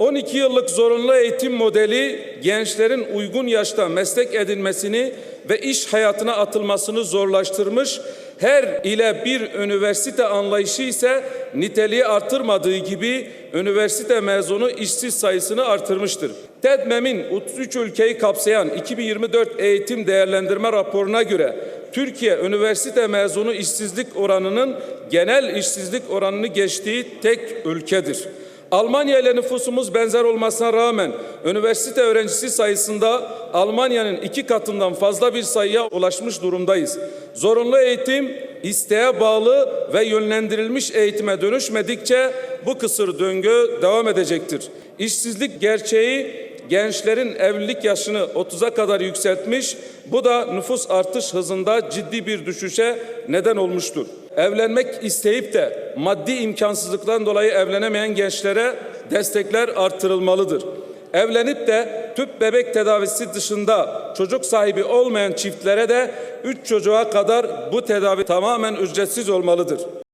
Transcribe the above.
12 yıllık zorunlu eğitim modeli gençlerin uygun yaşta meslek edinmesini ve iş hayatına atılmasını zorlaştırmış. Her ile bir üniversite anlayışı ise niteliği artırmadığı gibi üniversite mezunu işsiz sayısını artırmıştır. TEDMEM'in 33 ülkeyi kapsayan 2024 eğitim değerlendirme raporuna göre Türkiye üniversite mezunu işsizlik oranının genel işsizlik oranını geçtiği tek ülkedir. Almanya ile nüfusumuz benzer olmasına rağmen üniversite öğrencisi sayısında Almanya'nın iki katından fazla bir sayıya ulaşmış durumdayız. Zorunlu eğitim isteğe bağlı ve yönlendirilmiş eğitime dönüşmedikçe bu kısır döngü devam edecektir. İşsizlik gerçeği gençlerin evlilik yaşını 30'a kadar yükseltmiş. Bu da nüfus artış hızında ciddi bir düşüşe neden olmuştur. Evlenmek isteyip de maddi imkansızlıktan dolayı evlenemeyen gençlere destekler artırılmalıdır. Evlenip de tüp bebek tedavisi dışında çocuk sahibi olmayan çiftlere de 3 çocuğa kadar bu tedavi tamamen ücretsiz olmalıdır.